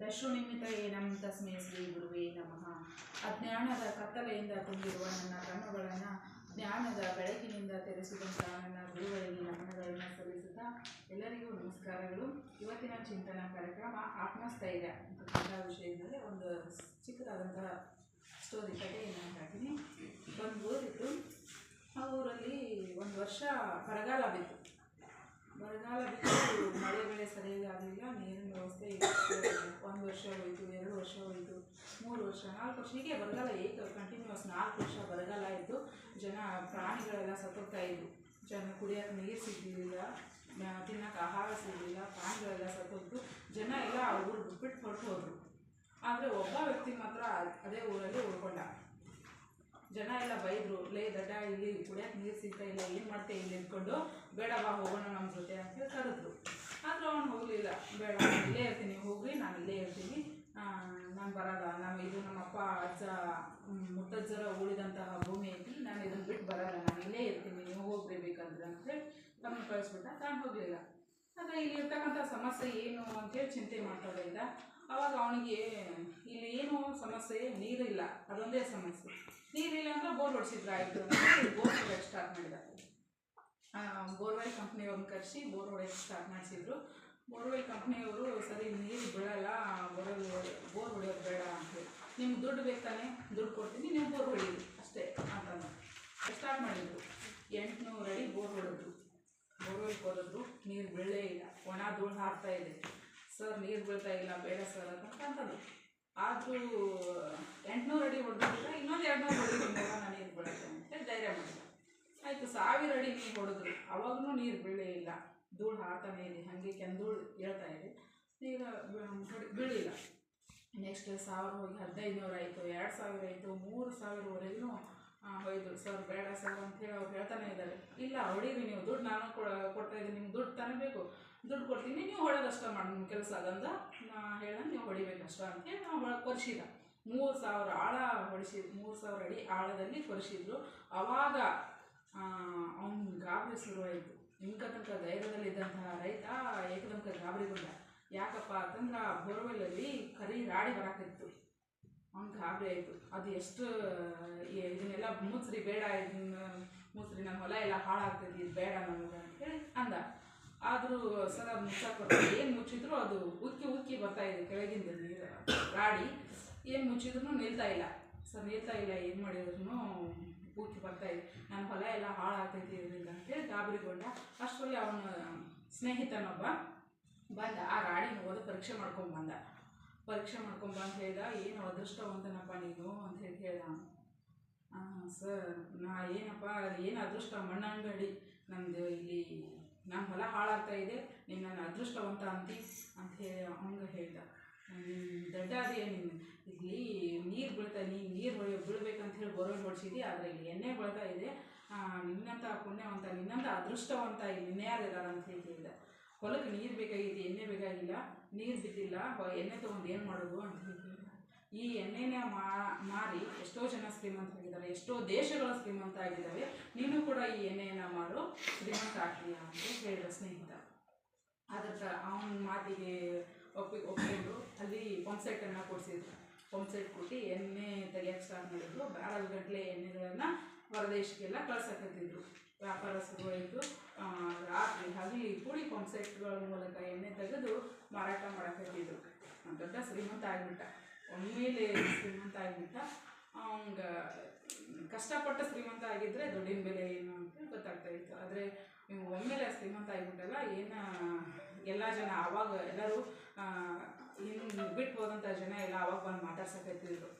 ದಶುನಿಮಿತ ಏನಂ ತಸ್ಮೈ ಶ್ರೀ ಗುರುವೇ ನಮಃ. ಅಜ್ಞಾನದ ಕತ್ತಲೆಯಿಂದ ತುಂಬಿರುವ ನನ್ನ ಕಣ್ಣುಗಳನ್ನು ಜ್ಞಾನದ ಬೆಳಕಿನಿಂದ ತೆರೆಸಿದಂಥ ನನ್ನ ಗುರುಗಳಿಗೆ ನಮನಗಳನ್ನು ಸಲ್ಲಿಸುತ್ತಾ ಎಲ್ಲರಿಗೂ ನಮಸ್ಕಾರಗಳು. ಇವತ್ತಿನ ಚಿಂತನ ಕಾರ್ಯಕ್ರಮ ಆತ್ಮಸ್ಥೈರ್ಯ ಅಂತಕ್ಕಂಥ ವಿಷಯದಲ್ಲಿ ಒಂದು ಚಿಕ್ಕದಾದಂತಹ ಸ್ಟೋರಿ ಕಥೆಯನ್ನು ಹೇಳ್ತೀನಿ. ಒಂದು ಊರಿತ್ತು ಆ ಊರಲ್ಲಿ ಒಂದು ವರ್ಷ ಬರಗಾಲ ಬಿತ್ತು. ಬರಗಾಲ ಬಿಟ್ಟು ಮಳೆ ಬೆಳೆ ಸರಿಯಾಗಿ ಆಗಲಿಲ್ಲ, ನೀರಿನ ವ್ಯವಸ್ಥೆ ಒಂದು ವರ್ಷ ಹೋಯಿತು, ಎರಡು ವರ್ಷ ಹೋಯಿತು, ಮೂರು ವರ್ಷ, ನಾಲ್ಕು ವರ್ಷ. ಹೀಗೆ ಬರಗಾಲ ಏಕ ಕಂಟಿನ್ಯೂಸ್ ನಾಲ್ಕು ವರ್ಷ ಬರಗಾಲ ಇದ್ದು ಜನ ಪ್ರಾಣಿಗಳೆಲ್ಲ ಸತ್ತೋಗ್ತಾ ಇದ್ವು ಜನ ಕುಡಿಯೋಕೆ ನೀರು ಸಿಗಲಿಲ್ಲ ತಿನ್ನೋಕೆ ಆಹಾರ ಸಿಗಲಿಲ್ಲ, ಪ್ರಾಣಿಗಳೆಲ್ಲ ಸತ್ತೋಗ್ತು ಜನ ಎಲ್ಲ ಆ ಊರು ಬಿಟ್ಬಿಟ್ಟು ಹೊರಟು ಹೋದರು. ಆದರೆ ಒಬ್ಬ ವ್ಯಕ್ತಿ ಮಾತ್ರ ಅದೇ ಊರಲ್ಲಿ ಉಳ್ಕೊಂಡ. ಜನ ಎಲ್ಲ ಬೈದರು, ಲೇ, ದಡ್ಡ, ಇಲ್ಲಿ ಕುಡಿಯೋಕೆ ನೀರು ಸಿಗ್ತಾ ಇಲ್ಲ ಏನು ಮಾಡ್ತೆ, ಇಲ್ಲಿ ನಿಂತ್ಕೊಂಡು ಬೇಡ ಬಾ ಹೋಗೋಣ ನಮ್ಮ ಜೊತೆ ಅಂತೇಳಿ ಕರೆದ್ರು. ಆದರೂ ಅವನು ಹೋಗಲಿಲ್ಲ. ಬೇಡ ಇಲ್ಲೇ ಇರ್ತೀನಿ, ಹೋಗ್ರಿ, ನಾನು ಇಲ್ಲೇ ಇರ್ತೀನಿ. ನಾನು ಬರಲ್ಲ ನಮ್ಮ ಇದು ನಮ್ಮ ಅಪ್ಪ, ಅಜ್ಜ ಮುತ್ತಜ್ಜರ ಉಳಿದಂತಹ ಭೂಮಿ ಐತಿ, ನಾನು ಇದನ್ನು ಬಿಟ್ಟು ಬರಲ್ಲ, ನಾನು ಇಲ್ಲೇ ಇರ್ತೀನಿ, ನೀವು ಹೋಗ್ರಿ ಬೇಕಂದ್ರೆ ಅಂತೇಳಿ ತಮ್ಮನ್ನು ಕಳಿಸ್ಬಿಟ್ಟ, ತಾನು ಹೋಗಲಿಲ್ಲ. ಆದರೆ ಇಲ್ಲಿ ಇರ್ತಕ್ಕಂಥ ಸಮಸ್ಯೆ ಏನು ಅಂತೇಳಿ ಚಿಂತೆ ಮಾಡ್ತಾ ಇದ್ದ ಅವಾಗ ಅವನಿಗೆ, ಇಲ್ಲಿ ಏನು ಸಮಸ್ಯೆ ನೀರಿಲ್ಲ ಅದೊಂದೇ ಸಮಸ್ಯೆ. ನೀರಿಲ್ಲ ಅಂದ್ರೆ ಬೋರ್ ಹೊಡಿಸಿದ್ರೆ, ಆಯಿತು. ಬೋರ್ ಹೊಡೆಯಕ್ಕೆ ಸ್ಟಾರ್ಟ್ ಮಾಡಿದ. ಬೋರ್ವೆಲ್ ಕಂಪ್ನಿಯವ್ರನ್ನ ಕರೆಸಿ ಬೋರ್ ಹೊಡೆಯಕ್ಕೆ ಸ್ಟಾರ್ಟ್ ಮಾಡಿಸಿದ್ರು. ಬೋರ್ವೆಲ್ ಕಂಪ್ನಿಯವರು ಸರಿ, ನೀರು ಬೀಳಲ್ಲ ಬೋರ್ವೆಲ್ ಬೋರ್ ಹೊಡೆಯೋದು ಬೇಡ ಅಂತೇಳಿ ನಿಮ್ಗೆ ದುಡ್ಡು ಬೇಕಾನೆ ದುಡ್ಡು ಕೊಡ್ತೀನಿ, ನೀವು ಬೋರ್ ಹೊಡೀರಿ ಅಷ್ಟೇ ಅಂತಂದು ಸ್ಟಾರ್ಟ್ ಮಾಡಿದ್ರು. ಎಂಟುನೂರು ಅಡಿ ಬೋರ್ ಹೊಡೆದ್ರು. ಬೋರ್ವೆಲ್ ಕೊರೆದ್ರು ನೀರು ಬೀಳಲೇ ಇಲ್ಲ. ಒಣ ಧೂಳು ಹಾರ್ತಾ ಇದೆ. ಸರ್, ನೀರು ಬೀಳ್ತಾ ಇಲ್ಲ, ಬೇಡ ಸರ್ ಅಂತ ಅಂತಂದ್ರು. ಆದರೂ ಎಂಟುನೂರು ಅಡಿ ಹೊಡೆದಿಲ್ಲ ಇನ್ನೊಂದು ಎರಡುನೂರು ಅಡಿ ಹೊಡಿತೀನಿ ನಾನು ನೀರು ಬೀಳುತ್ತೆ ಅಂತೇಳಿ ಧೈರ್ಯ ಮಾಡಿದೆ ಆಯಿತು, ಸಾವಿರ ಅಡಿ ನೀರು ಹೊಡೆದ್ರು. ಅವಾಗೂ ನೀರು ಬೀಳೇ ಇಲ್ಲ. ಧೂಳು ಹಾರ್ತಾನೆ ಇದೆ, ಹಾಗೆ ಕೆಂದೂಳು ಹೇಳ್ತಾ ಇದೆ. ನೀರು ಹೊಡಿ- ಬೀಳಿಲ್ಲ. ನೆಕ್ಸ್ಟ್ ಸಾವಿರ ಹೋಗಿ ಹದಿನೈದುನೂರು ಆಯಿತು, ಎರಡು ಸಾವಿರ ಆಯಿತು, ಮೂರು ಸಾವಿರವರೆಗೂ ಹೋಯ್ತು. ಸರ್, ಬೇಡ ಸರ್ ಅಂತ ಹೇಳಿ ಅವ್ರು ಹೇಳ್ತಾನೆ ಇದ್ದಾರೆ. ಇಲ್ಲ, ಹೊಡೀರಿ ನೀವು, ದುಡ್ಡು ನಾನು ಕೊಡ- ಕೊಡ್ತಾ ಇದ್ದೀನಿ ನಿಮ್ಗೆ ದುಡ್ಡು ತಾನೇ ದುಡ್ಡು ಕೊಡ್ತೀನಿ, ನೀವು ಹೊಡೆದಷ್ಟ ಮಾಡಿ ನಿಮ್ಮ ಕೆಲಸ. ಅದಂದ ನಾ ಹೇಳ ನೀವು ಹೊಡಿಬೇಕಷ್ಟ ಅಂತೇಳಿ ನಾವು ಹೊಳ ಕೊರ್ಸಿದ. ಮೂರು ಸಾವಿರ ಆಳ ಹೊಡಿಸಿ ಮೂರು ಸಾವಿರ ಅಡಿ ಆಳದಲ್ಲಿ ಕೊರಿಸಿದ್ರು. ಅವಾಗ ಅವನ ಗಾಬರಿ ಶುರುವಾಯಿತು ಇಂಕ ತನಕ ಧೈರ್ಯದಲ್ಲಿದ್ದಂತಹ ರೈತ ಏಕದಮಕ ಗಾಬರಿ ಬಂದ ಯಾಕಪ್ಪ ಅಂತಂದ್ರೆ ಆ ಕರಿ ರಾಡಿ ಬರಾಕಿತ್ತು ಅವ್ನು ಗಾಬರಿ ಆಯಿತು. ಅದು ಎಷ್ಟು ಇದನ್ನೆಲ್ಲ ಮುಚ್ಚ್ರಿ ಬೇಡ, ಇದನ್ನ ಮುಸ್ರಿ ನಮ್ಮ ಹೊಲ ಎಲ್ಲ ಹಾಳಾಗ್ತೈತಿ, ಇದು ಬೇಡ ನಮಗೆ ಅಂತೇಳಿ ಅಂದ. ಆದರೂ ಸರ್ ಅದು ಮುಚ್ಚಕ್ಕೆ ಏನು ಮುಚ್ಚಿದ್ರು ಅದು ಉಕ್ಕಿ ಉಕ್ಕಿ ಬರ್ತಾ ಇದೆ ಕೆಳಗಿಂದ ನೀರು. ರಾಡಿ ಏನು ಮುಚ್ಚಿದ್ರು ನಿಲ್ತಾ ಇಲ್ಲ. ಸರ್, ನಿಲ್ತಾ ಇಲ್ಲ, ಏನು ಮಾಡಿದ್ರು ಉಕ್ಕಿ ಬರ್ತಾ ಇದೆ. ನನ್ನ ಹೊಲ ಎಲ್ಲ ಹಾಳಾಗ್ತೈತಿ ಇದರಿಂದ ಅಂತೇಳಿ ಗಾಬರಿಗೊಂಡ ಅಷ್ಟರಲ್ಲಿ ಅವನ ಸ್ನೇಹಿತನೊಬ್ಬ ಬಂದ ಆ ರಾಡಿನ ಹೋದ ಪರೀಕ್ಷೆ ಮಾಡ್ಕೊಂಡು ಬಂದ. ಪರೀಕ್ಷೆ ಮಾಡ್ಕೊಂಬ ಅಂತ ಹೇಳ್ದ, ಏನು ಅದೃಷ್ಟವಂತನಪ್ಪ ನೀನು? ಅಂತ ಹೇಳಿ ಹೇಳ್ದ ಸರ್, ನಾ ಏನಪ್ಪ, ಏನು ಅದೃಷ್ಟ? ಮಣ್ಣಂಗಡಿ. ನಮ್ಮದು ಇಲ್ಲಿ ನಮ್ಮ ಹೊಲ ಹಾಳಾಗ್ತಾ ಇದೆ, ನೀನು ನನ್ನ ಅದೃಷ್ಟವಂತ ಅಂತಿ ಅಂತ ಹೇಳಿ ಹಂಗೆ ಹೇಳ್ದ. ದಡ್ಡ ನೀನು? ಇಲ್ಲಿ ನೀರು ಬೀಳ್ತಾ ನೀನು ನೀರು ಬೀಳ್ಬೇಕಂತ ಹೇಳಿ ಬೋರ್ವೆಲ್ ಹೊಡ್ಸಿದಿ, ಆದರೆ ಇಲ್ಲಿ ಎಣ್ಣೆ ಬೀಳ್ತಾ ಇದೆ. ನಿನ್ನಂಥ ಪುಣ್ಯವಂತ ನಿನ್ನಂಥ ಅದೃಷ್ಟವಂತ ಇಲ್ಲಿ ಇನ್ಯಾರು ಇದ್ದಾರೆ ಅಂತ ಹೇಳಿ ಹೇಳ್ದ ಹೊಲಕ್ಕೆ ನೀರು ಬೇಕಾಗಿತ್ತು ಎಣ್ಣೆ ಬೇಕಾಗಿಲ್ಲ, ನೀರು ಬಿದ್ದಿಲ್ಲ ಎಣ್ಣೆ ತೊಗೊಂಡು ಏನು ಮಾಡೋದು ಅಂತ ಹೇಳಿ. ಈ ಎಣ್ಣೆನ ಮಾರಿ ಎಷ್ಟೋ ಜನ ಶ್ರೀಮಂತರಾಗಿದ್ದಾರೆ ಎಷ್ಟೋ ದೇಶಗಳು ಶ್ರೀಮಂತ ಆಗಿದ್ದಾವೆ ನೀನು ಕೂಡ ಈ ಎಣ್ಣೆಯನ್ನು ಮಾರು ಶ್ರೀಮಂತ ಆಗಲಿ ಅಂತ ಹೇಳಿದ ಸ್ನೇಹಿತ. ಅದಕ್ಕೆ ಅವನ ಮಾತಿಗೆ ಒಪ್ಪಿ ಒಪ್ಪಿಕೊಂಡು ಅಲ್ಲಿ ಪಂಪ್ ಸೆಟ್ಟನ್ನು ಕೊಡಿಸಿದ್ರು. ಪಂಪ್ ಸೆಟ್ ಕೊಟ್ಟು ಎಣ್ಣೆ ತೆಗಿಯೋಕ್ಕೆ ಸ್ಟಾರ್ಟ್ ಮಾಡಿದ್ರು. ಬ್ಯಾರಲ್ ಗಟ್ಟಲೆ ಎಣ್ಣೆಗಳನ್ನು ಹೊರದೇಶಕ್ಕೆಲ್ಲ ಕಳ್ಸಕತ್ತಿದ್ರು. ವ್ಯಾಪಾರ ಶುರುವಾಯಿತು ಆ, ರಾತ್ರಿ ಹಗಲಿ ಕೂಡಿ ಪಂಪ್ ಸೆಟ್ಗಳ ಮೂಲಕ ಎಣ್ಣೆ ತೆಗೆದು ಮಾರಾಟ ಮಾಡಕತ್ತಿದ್ರು. ದೊಡ್ಡ ಶ್ರೀಮಂತ ಆಗಿಬಿಟ್ಟ. ಒಮ್ಮೆಲೆ ಶ್ರೀಮಂತ ಆಗಿಬಿಟ್ಟ. ಅವಂಗ ಕಷ್ಟಪಟ್ಟ ಶ್ರೀಮಂತ ಆಗಿದ್ರೆ ದುಡ್ಡಿನ ಬೆಲೆ ಏನು ಅಂತ ಗೊತ್ತಾಗ್ತಾ ಇತ್ತು. ಆದರೆ ನೀವು ಒಮ್ಮೆಲೆ ಶ್ರೀಮಂತ ಆಗಿಬಿಟ್ಟಲ್ಲ, ಏನು ಎಲ್ಲ ಜನ ಆವಾಗ ಎಲ್ಲರೂ ಇನ್ನು ಹೋದಂಥ ಜನ ಎಲ್ಲ ಆವಾಗ ಬಂದು ಮಾತಾಡ್ಸಕತ್ತಿದ್ರು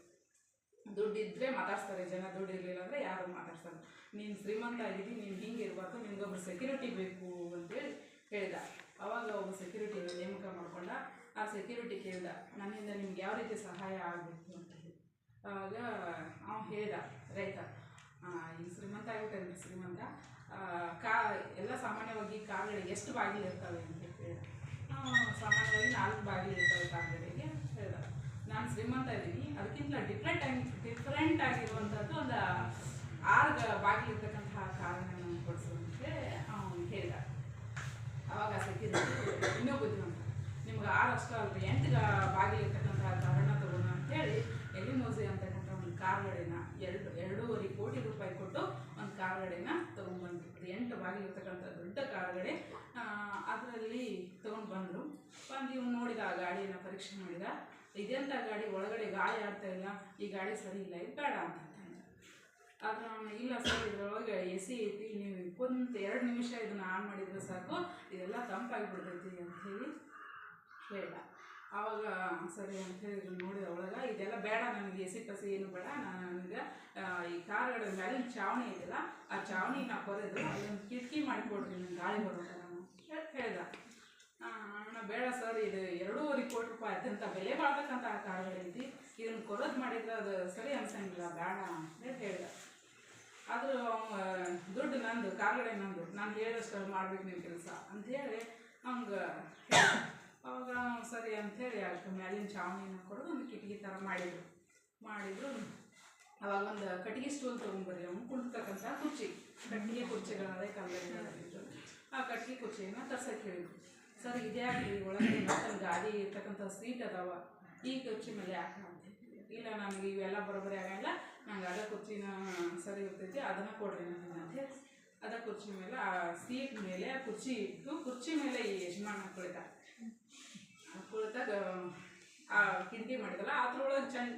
ದುಡ್ಡಿದ್ರೆ ಮಾತಾಡ್ಸ್ತಾರೆ, ಜನ ದುಡ್ಡು ಇರಲಿಲ್ಲ ಅಂದರೆ ಯಾರು ಮಾತಾಡ್ಸಲ್ಲ. ನೀನು ಶ್ರೀಮಂತ ಆಗಿದ್ದಿ, ನೀನು ಹಿಂಗೆ ಇರಬಾರ್ದು, ನಿನಗೊಬ್ರು ಸೆಕ್ಯೂರಿಟಿ ಬೇಕು ಅಂತೇಳಿ ಹೇಳಿದ. ಅವಾಗ ಒಬ್ಬ ಸೆಕ್ಯೂರಿಟಿ ನೇಮಕ ಮಾಡಿಕೊಂಡ, ಆ ಸೆಕ್ಯೂರಿಟಿ ಕೇಳಿದ, ನನ್ನಿಂದ ನಿಮ್ಗೆ ಯಾವ ರೀತಿ ಸಹಾಯ ಆಗಬೇಕು ಅಂತ ಆವಾಗ ಅವ್ನು ಹೇಳ್ದ ರೈತ ಆ, ಈ ಶ್ರೀಮಂತ ಆಗಿಬಿಟ್ಟೆ ಶ್ರೀಮಂತ ಕಾ ಎಲ್ಲ ಸಾಮಾನ್ಯವಾಗಿ ಕಾರ್ಗಳಿಗೆ ಎಷ್ಟು ಬಾಗಿಲು ಇರ್ತವೆ ಅಂತ ಹೇಳ್ದ. ಸಾಮಾನ್ಯವಾಗಿ ನಾಲ್ಕು ಬಾಗಿಲು ಇರ್ತವೆ ಕಾರ್ಗಳಿಗೆ ಹೇಳ್ದ. ನಾನು ಶ್ರೀಮಂತ ಇದ್ದೀನಿ ಅದಕ್ಕಿಂತ ಡಿಫ್ರೆಂಟ್ ಆಗಿ ಡಿಫ್ರೆಂಟ್ ಆಗಿರುವಂಥದ್ದು ಒಂದು ಆರು ಬಾಗಿಲು ಇರ್ತಕ್ಕಂತಹ ಕಾರನ್ನ ನಾನು ಕೊಡಿಸು ಅವನು ಹೇಳ್ದ. ಅವಾಗ ಸಿಕ್ಕಿದ್ದು ಇನ್ನೂ ಬುದ್ಧಿವಂತ. ನಿಮ್ಗೆ ಆರು ಅಷ್ಟು ಅಲ್ರಿ ಎಂಟು ಬಾಗಿಲು ಬಾಗಿಲು ಕಾರ್ ಎರಡು, ಎರಡೂವರೆ ಕೋಟಿ ರೂಪಾಯಿ ಕೊಟ್ಟು ಒಂದು ಕಾರ್ ಗಾಡಿನ ಎಂಟು ಎಂಟು ಬಾಗಿಲಿರ್ತಕ್ಕಂಥ ದೊಡ್ಡ ಕಾರ್ ಅದರಲ್ಲಿ ತೊಗೊಂಡು ಬಂದರು ಬಂದು ಇವ್ನು ನೋಡಿದ ಆ ಗಾಡಿಯನ್ನು ಪರೀಕ್ಷೆ ಮಾಡಿದ ಇದೆಂಥ ಗಾಡಿ ಒಳಗಡೆ ಗಾಳಿ ಆಡ್ತಾ ಇಲ್ಲ, ಈ ಗಾಡಿ ಸರಿ ಇಲ್ಲ ಇದು ಬೇಡ ಅಂತ. ಆದ್ರೆ ಅವನು ಇಲ್ಲ ಸರ್, ಇದರೊಳಗೆ ಎ ಸಿ ಐತಿ ನೀವು ಇಪ್ಪತ್ತು ಎರಡು ನಿಮಿಷ ಇದನ್ನು ಆನ್ ಮಾಡಿದ್ರೆ ಸಾಕು, ಇದೆಲ್ಲ ತಂಪಾಗಿ ಬಿಡ್ತೈತಿ ಅಂತ ಹೇಳಿ ಹೇಳ್ದ ಆವಾಗ ಸರಿ ಅಂತ ಹೇಳಿದ್ರು ನೋಡಿ ಒಳಗೆ ಇದೆಲ್ಲ ಬೇಡ ನನಗೆ, ಎಸಿ ಪಸಿ ಏನು ಬೇಡ. ನಾನು ನನಗೆ ಈ ಕಾರ್ಗಳ ಮ್ಯಾಲಿನ ಚಾವಣಿ ಇದೆಯಲ್ಲ, ಆ ಚಾವಣಿ ನಾ ಕೊರೆದು ಅದೊಂದು ಕಿಟಕಿ ಮಾಡಿಕೊಡ್ರಿ ನಂಗೆ ಗಾಳಿ ಬರೋ ನಾನು ಹೇಳ್ದ. ಅಣ್ಣ, ಬೇಡ ಸರ್ ಇದು ಎರಡೂವರೆ ಕೋಟಿ ರೂಪಾಯಿ ಅತ್ಯಂತ ಬೆಲೆ ಬಾಳ್ತಕ್ಕಂಥ ಆ ಐತಿ. ಇದನ್ನು ಕೊರೋದು ಮಾಡಿದ್ರೆ ಅದು ಸರಿ ಅನ್ಸಂಗಿಲ್ಲ, ಬೇಡ ಅಂತ ಹೇಳ್ದ. ಆದರೂ ದುಡ್ಡು ನಂದು ಕಾರ್ಗಡೆ ನಂದು. ನಾನು ಹೇಳಿದಷ್ಟು ಮಾಡ್ಬೇಕು ನೀವು ಕೆಲಸ ಅಂತ ಹಂಗೆ ಅವಾಗ ಅವ್ನು ಸರಿ ಅಂಥೇಳಿ ಅಷ್ಟು ಮ್ಯಾಲಿನ ಚಾವಣಿನ ಕೊಡು ಒಂದು ಕಿಟಕಿ ಥರ ಮಾಡಿದರು. ಮಾಡಿದರು. ಅವಾಗ ಒಂದು ಕಟ್ಟಿಗೆ ಸ್ಟೂಲ್ ತೊಗೊಂಡ್ಬರ್ರಿ, ಅವ್ನು ಕುಳಿತಕ್ಕಂಥ ಕುರ್ಚಿ. ಕಟ್ಟಿಗೆ ಅದೇ ಕಾಲದಲ್ಲಿ ಆ ಕಟ್ಟಿಗೆ ಕುರ್ಚಿಯನ್ನು ತರ್ಸಕ್ಕೆ ಹೇಳಿದ್ರು. ಸರ್ ಇದ್ಯಾಕೆ ಒಳಗೆ ಮತ್ತೊಂದು ಗಾಡಿ ಇರ್ತಕ್ಕಂಥ ಸೀಟ್ ಅದಾವ, ಈ ಕುರ್ಚಿ ಮೇಲೆ ಯಾಕೆ. ಇಲ್ಲ, ನನಗೆ ಇವೆಲ್ಲ ಬರೋಬ್ಬರಿ ಆಗಲ್ಲ ನಂಗೆ ಅದ ಕುರ್ಚಿನ ಸರಿ ಇರ್ತೈತಿ, ಅದನ್ನು ಕೊಡ್ರಿ ನನಗೆ ಅಂತ ಅದ ಕುರ್ಚಿ ಮೇಲೆ, ಆ ಸೀಟ್ ಮೇಲೆ ಆ ಕುರ್ಚಿ ಇಟ್ಟು, ಕುರ್ಚಿ ಮೇಲೆ ಈ ಯಜಮಾನ ಕುಳಿತ. ಕುಳಿತಾಗ ಆ ಕಿಟಕಿ ಮಾಡಿದಲ್ಲ, ಅದ್ರೊಳಗೆ ಚಂದ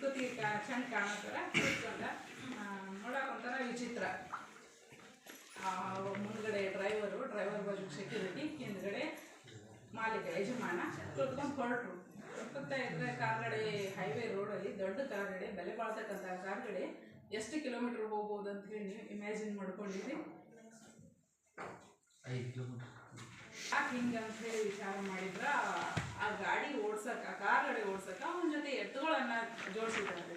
ಕುತ್ತಿ ಚಂದ ಕಾಣತ್ತಾರ. ಕೂತ್ಕೊಂಡ ನೋಡಕ್ಕೆ ಒಂಥರ ವಿಚಿತ್ರ. ಮುಂದ್ಗಡೆ ಡ್ರೈವರು, ಡ್ರೈವರ್ ಬಾಜು ಸೆಕ್ಯೂರಿಟಿ, ಹಿಂದ್ಗಡೆ ಮಾಲೀಕ, ಯಜಮಾನ, ಕುತ್ಕೊಂಡು ಹೊರಟರು. ಹೋಗ್ತಾ ಇದ್ರೆ ಕಾರ್ಗಡೆ ಹೈವೇ ರೋಡಲ್ಲಿ, ದೊಡ್ಡ ಕಾರ್ಗಡೆ ಬೆಲೆ ಬಾಳ್ತಕ್ಕಂಥ ಕಾರ್ಗಡೆ ಎಷ್ಟು ಕಿಲೋಮೀಟರ್ ಹೋಗ್ಬೋದು ಅಂತ ಹೇಳಿ ನೀವು ಇಮ್ಯಾಜಿನ್ ಮಾಡ್ಕೊಂಡಿದ್ರಿ? ಐದು ಯಾಕೆ ಹಿಂಗೆ ಅಂತ ಹೇಳಿ ವಿಚಾರ ಮಾಡಿದ್ರ, ಆ ಗಾಡಿ ಓಡ್ಸಕ್ಕ ಆ ಕಾರ್ ಗಾಡಿ ಓಡ್ಸಕ್ಕ ಅವನ ಜೊತೆ ಎತ್ತುಗಳನ್ನ ಜೋಡಿಸಿದ್ದಾರೆ.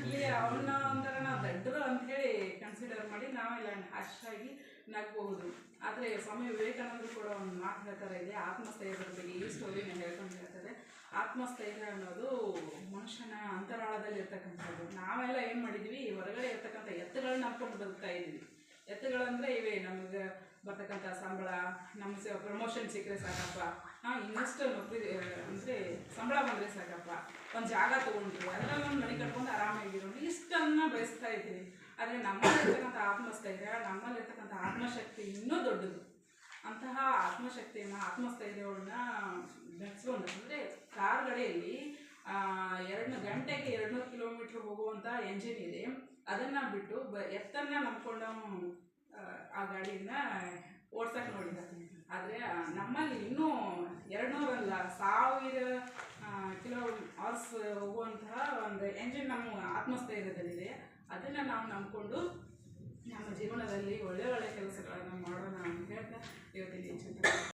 ಇಲ್ಲಿ ಅವನ್ನ ಒಂಥರ ನಾವು ದಡ್ಡರು ಅಂತ ಹೇಳಿ ಕನ್ಸಿಡರ್ ಮಾಡಿ ನಾವೆಲ್ಲ ಅಷ್ಟಾಗಿ ನಗ್ಬಹುದು. ಆದರೆ ಸ್ವಾಮಿ ವಿವೇಕಾನಂದರು ಕೂಡ ಒಂದು ಮಾತು ಹೇಳ್ತಾರೆ, ಇದೆ ಆತ್ಮಸ್ಥೈರ್ಯದ ಬಗ್ಗೆ, ಈ ಸ್ಟೋರಿನ ಹೇಳ್ಕೊಂಡು ಹೇಳ್ತಾರೆ. ಆತ್ಮಸ್ಥೈರ್ಯ ಅನ್ನೋದು ಮನುಷ್ಯನ ಅಂತರಾಳದಲ್ಲಿ ಇರ್ತಕ್ಕಂಥದ್ದು ನಾವೆಲ್ಲ ಏನು ಮಾಡಿದ್ವಿ? ಹೊರಗಡೆ ಇರ್ತಕ್ಕಂಥ ಎತ್ತುಗಳನ್ನ ಹಾಕೊಂಡು ಬದುಕ್ತಾ ಇದ್ದೀವಿ. ಎತ್ತುಗಳಂದ್ರೆ ಇವೆ, ನಮಗೆ ಬರ್ತಕ್ಕಂಥ ಸಂಬಳ ನಮಗೆ ಪ್ರಮೋಷನ್ ಸಿಕ್ಕರೆ ಸಾಕಪ್ಪ. ಹಾಂ ಇನ್ನಷ್ಟು ನೌಕರಿ ಅಂದರೆ ಸಂಬಳ ಬಂದರೆ ಸಾಕಪ್ಪ. ಒಂದು ಜಾಗ ತೊಗೊಂಡ್ರು ಅದನ್ನ ಒಂದು ಮನೆ ಕಟ್ಕೊಂಡು ಆರಾಮಾಗಿರೋದು ಇಷ್ಟನ್ನು ಬಯಸ್ತಾ ಇದ್ದೀವಿ. ಆದರೆ ನಮ್ಮಲ್ಲಿರ್ತಕ್ಕಂಥ ಆತ್ಮಸ್ಥೈರ್ಯ ನಮ್ಮಲ್ಲಿರ್ತಕ್ಕಂಥ ಆತ್ಮಶಕ್ತಿ ಇನ್ನೂ ದೊಡ್ಡದು. ಅಂತಹ ಆತ್ಮಶಕ್ತಿಯನ್ನು, ಆತ್ಮಸ್ಥೈರ್ಯವನ್ನು ಬೆಳೆಸ್ಕೊಂಡು ಅಂದರೆ ಕಾರ್ಗಡೆಯಲ್ಲಿ ಎರಡು ಗಂಟೆಗೆ ಎರಡುನೂರು ಕಿಲೋಮೀಟ್ರ್ ಹೋಗುವಂಥ ಎಂಜಿನ್ ಇದೆ. ಅದನ್ನ ಬಿಟ್ಟು ಬ, ಎತ್ತನ್ನು ನಂಬ್ಕೊಂಡು ಆ ಗಾಡಿನ ಓಡ್ಸಕ್ಕೆ ನೋಡಿದ ಆದರೆ ನಮ್ಮಲ್ಲಿ ಇನ್ನೂ ಎರಡುನೂರಲ್ಲ, ಸಾವಿರ ಕಿಲೋ ಅವರ್ಸ್ ಹೋಗುವಂತಹ ಒಂದು ಎಂಜಿನ್ ನಮ್ಮ ಆತ್ಮಸ್ಥೈರ್ಯದಲ್ಲಿದೆ ಅದನ್ನ ನಾವು ನಂಬಿಕೊಂಡು ನಮ್ಮ ಜೀವನದಲ್ಲಿ ಒಳ್ಳೆ ಒಳ್ಳೆ ಕೆಲಸಗಳನ್ನು ಮಾಡೋಣ ಅಂತ ಹೇಳ್ತಾ ಇವತ್ತಿನ ಚಂದ